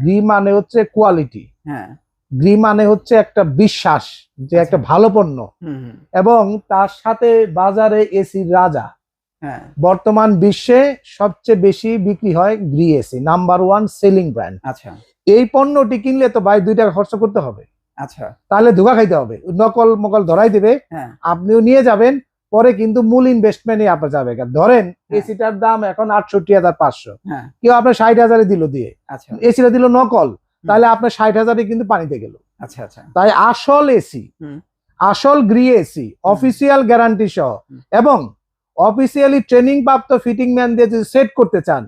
Gree মানে হচ্ছে quality হ্যাঁ। গ্রি মানে হচ্ছে একটা বিশ্বাস যে একটা ভালো পণ্য। এবং তার সাথে বাজারে এসির রাজা। হ্যাঁ। বর্তমান বিশ্বে সবচেয়ে বেশি বিক্রি হয় Gree AC number one selling brand আচ্ছা। এই পণ্যটি কিনলে তো ভাই দুই টাকা খরচ করতে হবে। আচ্ছা। তাহলে ধোকা খাইতে হবে। নকল মকল ধরাই দেবে। হ্যাঁ। আপনিও নিয়ে যাবেন পরে কিন্তু মূল ইনভেস্টমেন্টে আপনার যাবে। ধরেন হ্যাঁ। এসিটার দাম এখন আটষট্টি হাজার পাঁচশো। হ্যাঁ। কেউ আপনার ষাট হাজারে দিল দিয়ে। আচ্ছা। এসিটা দিল নকল। তাহলে আপনার ষাট হাজারে কিন্তু পানিতে গেল। আচ্ছা আচ্ছা। তাই আসল এসি আসল গ্রি এসি অফিসিয়াল গ্যারান্টি সহ। এবং অফিসিয়ালি ট্রেনিং প্রাপ্ত ফিটিং ম্যান দিয়ে যদি সেট করতে চান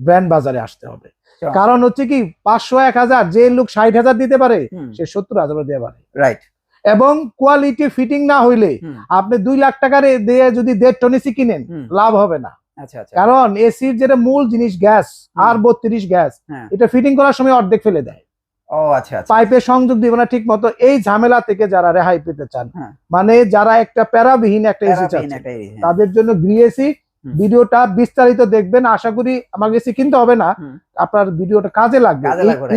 ব্র্যান্ড বাজারে আসতে হবে। কারণ হচ্ছে কি পাঁচশো এক হাজার যে লোক ষাট হাজার দিতে পারে সে সত্তর হাজারও দিতে পারে। রাইট এবং কোয়ালিটি ফিটিং না হইলে আপনি দুই লাখ টাকার দিয়ে যদি দেড় টন এসি কিনেন লাভ হবে না। আচ্ছা আচ্ছা। কারণ এসির যেটা মূল জিনিস গ্যাস আর বত্রিশ গ্যাস হ্যাঁ। এটা ফিটিং করার সময় অর্ধেক ফেলে দেয়। ও আচ্ছা আচ্ছা। সংযোগ দিবে না ঠিক মতো এই ঝামেলা থেকে যারা রেহাই পেতে চান হ্যাঁ। মানে যারা একটা প্যারাবিহীন একটা এসি area, হ্যাঁ। তাদের জন্য গ্রি এসি ভিডিওটা বিস্তারিত দেখবেন। আশা করি আমার এসি কিনতে হবে না। আপনার ভিডিওটা কাজে লাগবে.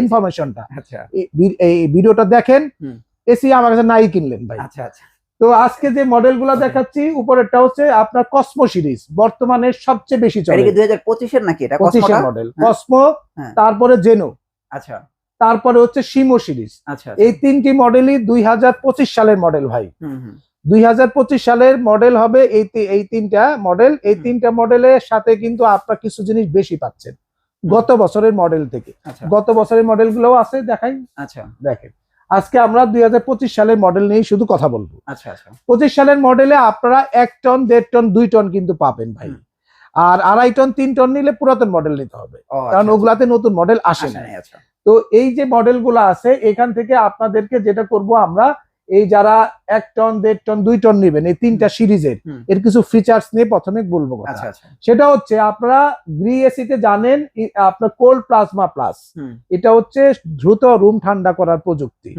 ইনফরমেশনটা আচ্ছা। এই ভিডিওটা দেখেন। এসি আমার কাছে নাই কিনলেন ভাই। আচ্ছা আচ্ছা। তো আজকে যে মডেল মডেলগুলো দেখাচ্ছি উপরেরটা হচ্ছে আপনার কসমো সিরিজ বর্তমানে সবচেয়ে বেশি এটা চলে। কি দুই হাজার পঁচিশের নাকি? এটা পঁচিশের কসমোটা? মডেল হ্যাঁ। কসমো হ্যাঁ। তারপরে জেনো। আচ্ছা। তারপরে হচ্ছে সিমো সিরিজ। আচ্ছা এই তিনটি মডেলই দুই হাজার পঁচিশ সালের মডেল ভাই। হুম হুম। দুই হাজার পঁচিশ সালের মডেল হবে এই এই তিনটা মডেল এই তিনটা মডেলের সাথে কিন্তু আপনার কিছু জিনিস বেশি পাচ্ছেন। গত বছরের মডেল থেকে। আচ্ছা। গত বছরের মডেল গুলোও আছে দেখাই। আচ্ছা। দেখেন। আজকে আমরা দুই হাজার পঁচিশ সালের মডেল নিয়ে শুধু কথা বলব। আচ্ছা আচ্ছা। পঁচিশ সালের মডেলে আপনারা এক টন দেড় টন দুই টন কিন্তু পাবেন ভাই। আর আড়াই টন তিন টন নিলে পুরাতন মডেল নিতে হবে। কারণ আচ্ছা, ওগুলাতে নতুন মডেল আসে না। আচ্ছা। তো এই যে মডেলগুলো আছে এখান থেকে আপনাদেরকে যেটা করব আমরা এই যারা এক টন দেড় টন দুই টন নেবেন এই তিনটা সিরিজের এর কিছু ফিচার্স নিয়ে প্রথমে বলব আচ্ছা আচ্ছা। সেটা হচ্ছে আপনারা গ্রি এসিতে জানেন আপনার কোল্ড প্লাজমা প্লাস এটা হচ্ছে দ্রুত রুম ঠান্ডা করার প্রযুক্তি।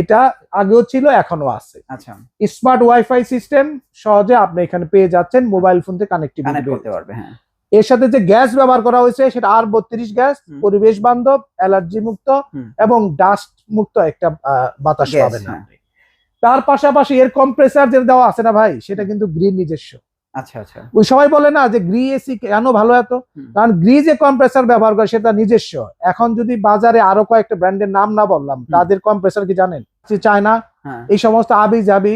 এটা আগেও ছিল এখনও আছে। আচ্ছা। স্মার্ট ওয়াইফাই সিস্টেম সহজে আপনি এখানে পেয়ে যাচ্ছেন মোবাইল ফোন থেকে কানেক্টিভিটি করতে পারবে হ্যাঁ। এর সাথে যে গ্যাস ব্যবহার করা হয়েছে সেটা আর বত্রিশ গ্যাস পরিবেশ বান্ধব অ্যালার্জি মুক্ত এবং ডাস্ট মুক্ত একটা বাতাস পাবেন হ্যাঁ। আপনি। তার পাশাপাশি এর কম্প্রেসার যেটা দেওয়া আছে না ভাই সেটা কিন্তু গ্রিন নিজস্ব। আচ্ছা আচ্ছা। ওই সবাই বলে না যে গ্রি এসি কেন ভালো এত? কারণ গ্রি যে কম্প্রেসার ব্যবহার করে সেটা নিজস্ব। এখন যদি বাজারে আরও কয়েকটা ব্র্যান্ডের নাম না বললাম তাদের কম্প্রেসার কি জানেন? চায়না। হ্যাঁ। এই সমস্ত আবি যাবি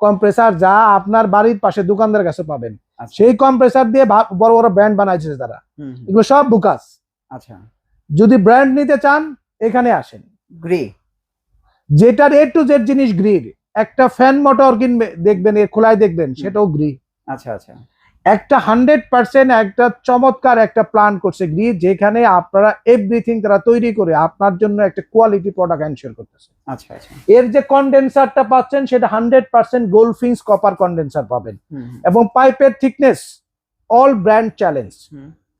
কম্প্রেসার যা আপনার বাড়ির পাশে দোকানদার কাছে পাবেন। আচ্ছা। সেই কম্প্রেসার দিয়ে বড় বড় ব্র্যান্ড বানাইছে তারা। এগুলো সব বুকাস আচ্ছা। যদি ব্র্যান্ড নিতে চান এখানে আসেন। গ্রি যেটার এ টু জেড জিনিস গ্রির একটা ফ্যান মোটর কিনবে দেখবেন এর খোলায় দেখবেন সেটাও গ্রি আচ্ছা আচ্ছা। একটা হান্ড্রেড পার্সেন্ট একটা চমৎকার একটা প্ল্যান করছে গ্রি যেখানে আপনারা এভরিথিং তারা তৈরি করে আপনার জন্য একটা কোয়ালিটি প্রোডাক্ট এনশিওর করতেছে। আচ্ছা আচ্ছা। এর যে কন্ডেন্সারটা পাচ্ছেন সেটা hundred percent goldfins copper condenser পাবেন। এবং পাইপের থিকনেস অল ব্র্যান্ড চ্যালেঞ্জ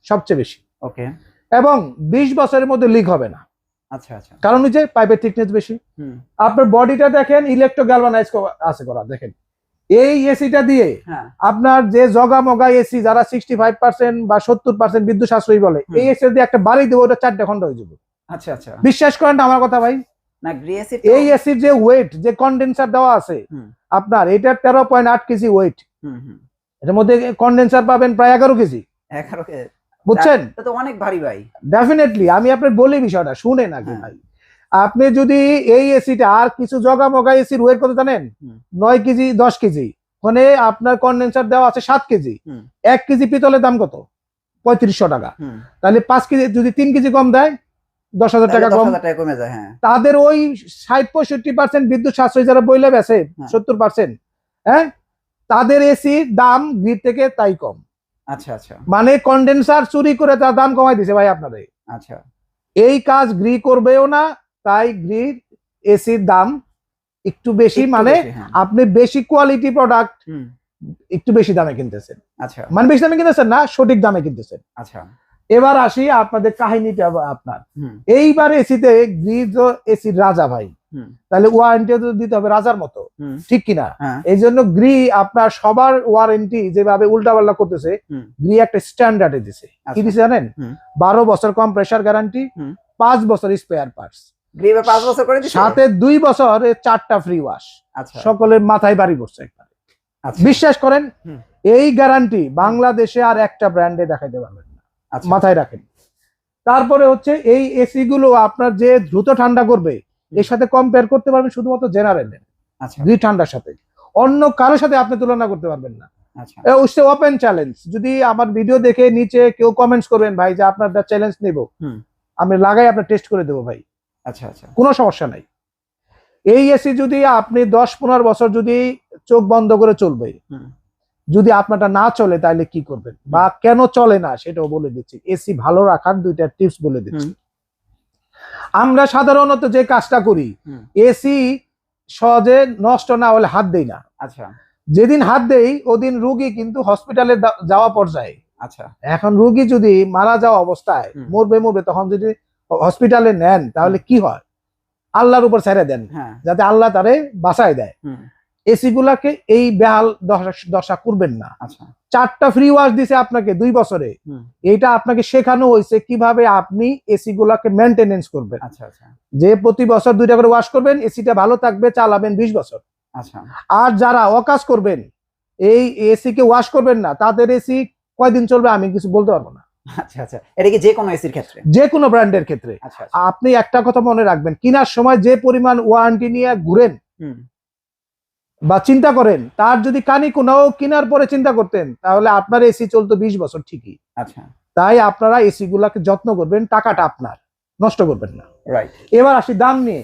সবচেয়ে বেশি। ওকে এবং বিশ বছরের মধ্যে লিক হবে না। আচ্ছা আচ্ছা। কারণ যে পাইপের থিকনেস বেশি। আপনার বডিটা দেখেন ইলেকট্রো গ্যালভানাইজ আছে করা দেখেন। এই এসিটা দিয়ে হ্যাঁ। আপনার যে জগা মগা এসি যারা সিক্সটি ফাইভ পার্সেন্ট বা সত্তর পার্সেন্ট বিদ্যুৎ সাশ্রয়ী বলে এই এসি দিয়ে একটা বাড়ি দেবো ওটা চারটে খন্ড হয়ে যাবে। আচ্ছা আচ্ছা। বিশ্বাস করেন না আমার কথা ভাই? এই এসির যে ওয়েট যে কন্ডেন্সার দেওয়া আছে আপনার এটা তেরো পয়েন্ট আট কেজি ওয়েট হুম হুম। এর মধ্যে কন্ডেন্সার পাবেন প্রায় এগারো কেজি। এগারো কে বুঝছেন? তো অনেক ভারী ভাই। ডেফিনেটলি আমি আপনার বলি বিষয়টা শুনে নাকি হ্যাঁ। ভাই। আপনি যদি এই এসিটা আর কিছু জগা মগা এসির ওয়েট কত জানেন? নয় কেজি দশ কেজি। ওখানে আপনার কন্ডেন্সার দেওয়া আছে সাত কেজি। এক কেজি পিতলের দাম কত? পঁয়ত্রিশশো টাকা। তাহলে পাঁচ কেজি যদি তিন কেজি কম দেয় দশ হাজার টাকা কম। কমে যায় হ্যাঁ। তাদের ওই ষাট পঁয়ষট্টি পার্সেন্ট বিদ্যুৎ সাশ্রয় যারা বইলে বেছে হ্যাঁ। সত্তর পার্সেন্ট হ্যাঁ? তাদের এসির দাম গ্রিড থেকে তাই কম। আচ্ছা আচ্ছা। মানে কন্ডেন্সার চুরি করে তার দাম কমাই দিছে ভাই আপনাদের আচ্ছা। এই কাজ গ্রি করবেও না তাই গ্রি এসির দাম একটু বেশি মানে হ্যাঁ। আপনি বেশি কোয়ালিটি প্রোডাক্ট একটু বেশি দামে কিনতেছেন। আচ্ছা। মানে বেশি দামে কিনতেছেন না সঠিক দামে কিনতেছেন। আচ্ছা। এবার আসি আপনাদের কাহিনীটা আপনার। এইবার এসিতে গ্রি তো এসির রাজা ভাই। তাহলে ওয়ারেন্টিও তো দিতে হবে রাজার মতো। ঠিক কিনা? হ্যাঁ। এই জন্য গ্রি আপনার সবার ওয়ারেন্টি যেভাবে উল্টাপাল্টা করতেছে। গ্রি একটা স্ট্যান্ডার্ডে দিছে। কি আচ্ছা। দিছে জানেন? বারো বছর কম প্রেসার গ্যারান্টি পাঁচ বছর স্পেয়ার পার্টস সাথে দুই বছর চারটা ফ্রি ওয়াশ আচ্ছা। সকলের মাথায় বাড়ি করছে একবার। আচ্ছা। বিশ্বাস করেন এই গ্যারান্টি বাংলাদেশে আর একটা ব্র্যান্ডে দেখাইতে পারবেন না। মাথায় রাখেন। তারপরে হচ্ছে এই এসি গুলো আপনার যে দ্রুত ঠান্ডা করবে এর সাথে কম্পেয়ার করতে পারবেন শুধুমাত্র জেনারেলের আচ্ছা। দুই ঠান্ডার সাথে। অন্য কারোর সাথে আপনি তুলনা করতে পারবেন না। আচ্ছা। ওপেন চ্যালেঞ্জ যদি আমার ভিডিও দেখে নিচে কেউ কমেন্টস করবেন ভাই যে আপনার চ্যালেঞ্জ নেব। আমি লাগাই আপনার টেস্ট করে দেবো ভাই। আচ্ছা আচ্ছা। কোনো সমস্যা নাই। এই এসি যদি আপনি দশ পনেরো বছর যদি চোখ বন্ধ করে চলবে যদি আপনারটা না চলে তাহলে কি করবেন? বা কেন চলে না সেটাও বলে দিচ্ছি। এসি ভালো রাখার দুইটা টিপস বলে দিচ্ছি। আমরা সাধারণত যে কাজটা করি এসি সহজে নষ্ট না হলে হাত দেই না। আচ্ছা। যেদিন হাত দেই ওদিন রুগী কিন্তু হসপিটালে যাওয়া পর্যায়ে। আচ্ছা। এখন রুগী যদি মারা যাওয়া অবস্থায় মরবে মরবে তখন যদি হসপিটালে নেন তাহলে কি হয়? আল্লাহর উপর ছেড়ে দেন। হ্যাঁ। যাতে আল্লাহ তারে বাঁচায় দেয়। এসি গুলাকে এই বেহাল দশা- দশা করবেন না। আচ্ছা। চারটা ফ্রি ওয়াশ দিছে আপনাকে দুই বছরে। এটা আপনাকে শেখানো হয়েছে কীভাবে আপনি এসি গুলাকে মেনটেনেন্স করবেন। আচ্ছা আচ্ছা। যে প্রতি বছর দুইটা করে ওয়াশ করবেন এসিটা ভালো থাকবে চালাবেন বিশ বছর। আচ্ছা। আর যারা অকাজ করবেন এই এসি কে ওয়াশ করবেন না তাদের এসি কয়দিন চলবে আমি কিছু বলতে পারব না। আচ্ছা আচ্ছা। এটা কি যে কোনো এসির ক্ষেত্রে? যে কোনো ব্র্যান্ডের ক্ষেত্রে। আপনি একটা কথা মনে রাখবেন কেনার সময় যে পরিমাণ ওয়ারেন্টি নিয়ে ঘুরেন বা চিন্তা করেন তার যদি কানি কোনাও কেনার পরে চিন্তা করতেন তাহলে আপনার এসি চলতো বিশ বছর ঠিকই। আচ্ছা। তাই আপনারা এসি গুলাকে যত্ন করবেন টাকাটা আপনার নষ্ট করবেন না। রাইট এবার আসি দাম নিয়ে।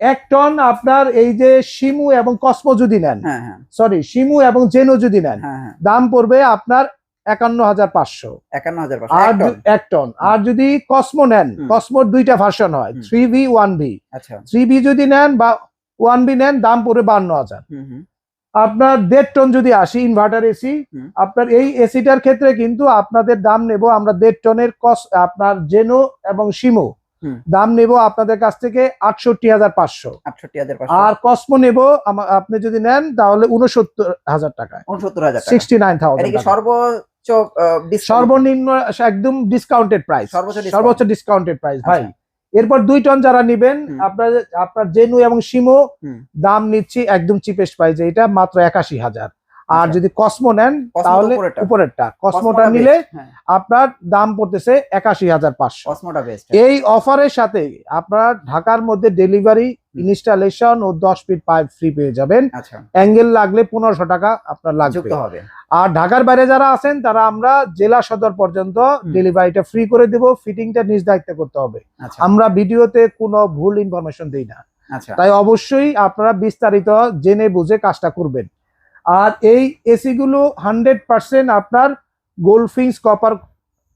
এক টন আপনার এই যে শিমু এবং কসমো যদি নেন হ্যাঁ হ্যাঁ। সরি শিমু এবং জেনো যদি নেন হ্যাঁ হ্যাঁ। দাম পড়বে আপনার একান্ন হাজার পাঁচশো। একান্ন হাজার আর এক টন। আর যদি কসমো নেন কসমোর দুইটা ভার্সন হয় থ্রি ভি ওয়ান ভি আচ্ছা। থ্রি ভি যদি নেন বা ওয়ান বি নেন দাম পড়বে বান্ন হাজার। আপনার দেড় টন যদি আসি ইনভার্টার এসি আপনার এই এসিটার ক্ষেত্রে কিন্তু আপনাদের দাম নেব আমরা দেড় টনের কস আপনার জেনো এবং হুম। দাম নেব আপনাদের কাছ থেকে আটষট্টি হাজার পাঁচশো। আর কসমো নেব আপনি যদি নেন তাহলে উনসত্তর হাজার টাকায়। উনসত্তর হাজার টাকা। সিক্সটি নাইন থাউজেন্ড সর্বনিম্ন একদম ডিসকাউন্টেড প্রাইস সর্বোচ্চ? ডিসকাউন্টেড প্রাইস ভাই। আচ্ছা। এরপর দুই টন যারা নিবেন আপনার আপনার জেনু এবং শিমো হুম। দাম নিচ্ছি একদম চিপেস্ট প্রাইসে এটা মাত্র একাশি হাজার। আর আচ্ছা। যদি কসমো নেন তাহলে উপরেরটা। কসমোটা নিলে হ্যাঁ, আপনার দাম পড়তেছে একাশি হাজার পাঁচশো। বেস্ট এই অফারের সাথে আপনার ঢাকার মধ্যে ডেলিভারি ইনস্টলেশন ও দশ ফিট পাইপ ফ্রি পেয়ে যাবেন। আচ্ছা। অ্যাঙ্গেল লাগলে পনেরোশো টাকা আপনার লাগবে। হবে। আর ঢাকার বাইরে যারা আছেন তারা আমরা জেলা সদর পর্যন্ত ডেলিভারিটা ফ্রি করে দেব ফিটিংটা নিজ দায়িত্বে করতে হবে। আচ্ছা। আমরা ভিডিওতে কোনো ভুল ইনফরমেশন দিই না। আচ্ছা। তাই অবশ্যই আপনারা বিস্তারিত জেনে বুঝে কাজটা করবেন। আর এই এসি গুলো হান্ড্রেড পার্সেন্ট আপনার গোলফিংস কপার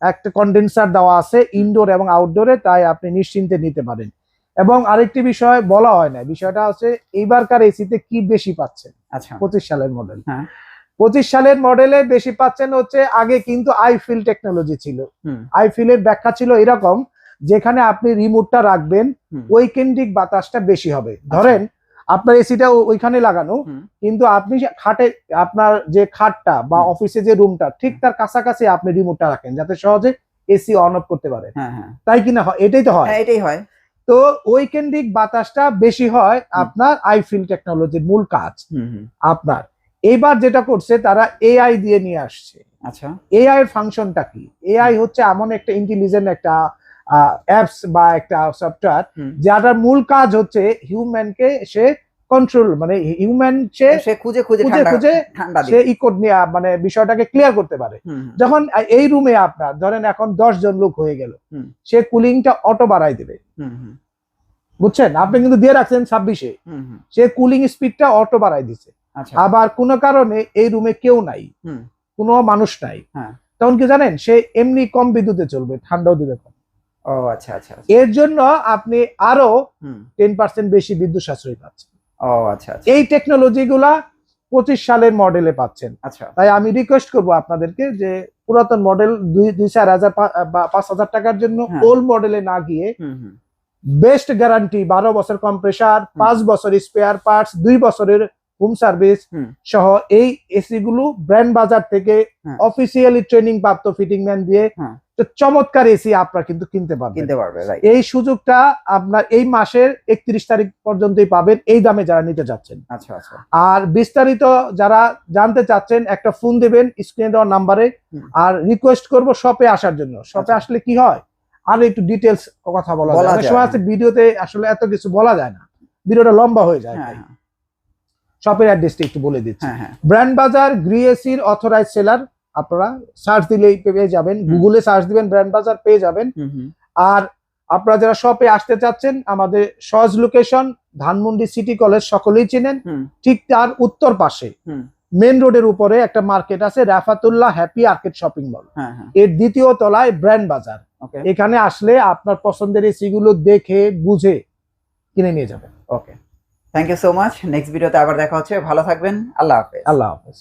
একটা কন্ডেন্সার দেওয়া আছে ইনডোর এবং আউটডোরে তাই আপনি নিশ্চিন্তে নিতে পারেন। এবং আরেকটি বিষয় বলা হয় না বিষয়টা হচ্ছে এইবারকার এসিতে কি বেশি পাচ্ছেন? আচ্ছা। পঁচিশ সালের মডেল হ্যাঁ। পঁচিশ সালের মডেলে বেশি পাচ্ছেন হচ্ছে আগে কিন্তু আইফিল টেকনোলজি ছিল। আইফিলের ব্যাখ্যা ছিল এরকম যেখানে আপনি রিমোটটা রাখবেন। ওই কেন্দ্রিক বাতাসটা বেশি হবে। ধরেন আপনার এসিটা ওইখানে লাগানো কিন্তু আপনি খাটে আপনার যে খাটটা বা। অফিসে যে রুমটা ঠিক তার কাছাকাছি আপনি রিমোটটা রাখেন যাতে সহজে এসি অন অফ করতে পারে। হ্যাঁ হ্যাঁ। তাই কিনা হয়? এটাই তো হয়। হ্যাঁ এটাই হয়। তো ওই কেন্দ্রিক বাতাসটা বেশি হয় আপনার আইফিল টেকনোলজির মূল কাজ আপনার। এইবার যেটা করছে তারা এআই দিয়ে নিয়ে আসছে। আচ্ছা। এআই এর ফাংশনটা কি? এআই হচ্ছে এমন একটা ইন্টেলিজেন্ট একটা অ্যাপস বা একটা সফটওয়্যার। যাটার মূল কাজ হচ্ছে হিউম্যানকে সে কন্ট্রোল মানে হিউম্যান সে খুঁজে খুঁজে খুঁজে সে ইকোড নিয়ে মানে বিষয়টাকে ক্লিয়ার করতে পারে। যখন এই রুমে আপনার ধরেন এখন দশ জন লোক হয়ে গেল। সে কুলিংটা অটো বাড়াই দেবে। বুঝছেন? আপনি কিন্তু দিয়ে রাখছেন ছাব্বিশে। সে কুলিং স্পিডটা অটো বাড়াই দিছে আচ্ছা আবার কোনো কারণে এই রুমে কেউ নাই কোনো মানুষ নাই। হ্যাঁ। তখন কি জানেন সে এমনি কম বিদ্যুতে চলবে ঠান্ডাও দিবে কম। ও আচ্ছা আচ্ছা আচ্ছা। এর জন্য আপনি আরও টেন পার্সেন্ট বেশি বিদ্যুৎ সাশ্রয় পাচ্ছেন। ও আচ্ছা আচ্ছা। এই টেকনোলজি গুলা পঁচিশ সালের মডেলে পাচ্ছেন। আচ্ছা। তাই আমি রিকোয়েস্ট করব আপনাদেরকে যে পুরাতন মডেল দুই দুই চার হাজার পাঁচ হাজার টাকার জন্য হ্যাঁ। ওল্ড মডেলে না গিয়ে বেস্ট গ্যারান্টি বারো বছর কম্প্রেসার পাঁচ বছর স্পেয়ার পার্টস দুই বছরের হোম। সার্ভিস সহ এই এসি গুলো ব্র্যান্ড বাজার থেকে হ্যাঁ। অফিসিয়ালি ট্রেনিং প্রাপ্ত ফিটিং ম্যান দিয়ে হ্যাঁ। তো চমৎকার এসি আপনারা কিন্তু কিনতে পারবেন। কিনতে পারবে এই সুযোগটা আপনার এই মাসের একত্রিশ তারিখ পর্যন্তই পাবেন এই দামে যারা নিতে যাচ্ছেন। আচ্ছা আচ্ছা। আর বিস্তারিত যারা জানতে চাচ্ছেন একটা ফোন দেবেন স্ক্রিনে দেওয়ার নাম্বারে আর রিকোয়েস্ট করব শপে আসার জন্য। শপে আচ্ছা। আসলে কি হয়? আর একটু ডিটেলস কথা বলা যায়। সময় আছে ভিডিওতে আসলে এত কিছু বলা যায় না। ভিডিওটা লম্বা হয়ে যায়। হ্যাঁ হ্যাঁ। শপের অ্যাড্রেসটা একটু বলে দিচ্ছি। হ্যাঁ হ্যাঁ। ব্র্যান্ড বাজার গ্রিএসির অথরাইজ সেলার আপনারা সার্চ দিলেই পেয়ে যাবেন। গুগলে সার্চ দিবেন ব্র্যান্ড বাজার পেয়ে যাবেন। আর আপনারা যারা শপে আসতে চাচ্ছেন আমাদের সহজ লোকেশন ধানমন্ডি সিটি কলেজ সকলেই চেনেন। ঠিক তার উত্তর পাশে। মেন রোডের উপরে একটা মার্কেট আছে রাফাতুল্লাহ হ্যাপি আর্কেট শপিং মল এর দ্বিতীয় তলায় ব্র্যান্ড বাজার। এখানে আসলে আপনার পছন্দের এসিগুলো দেখে বুঝে কিনে নিয়ে যাবেন। Okay thank you so much next ভিডিওতে আবার দেখা হচ্ছে। ভালো থাকবেন। আল্লাহ হাফেজ। আল্লাহ হাফেজ।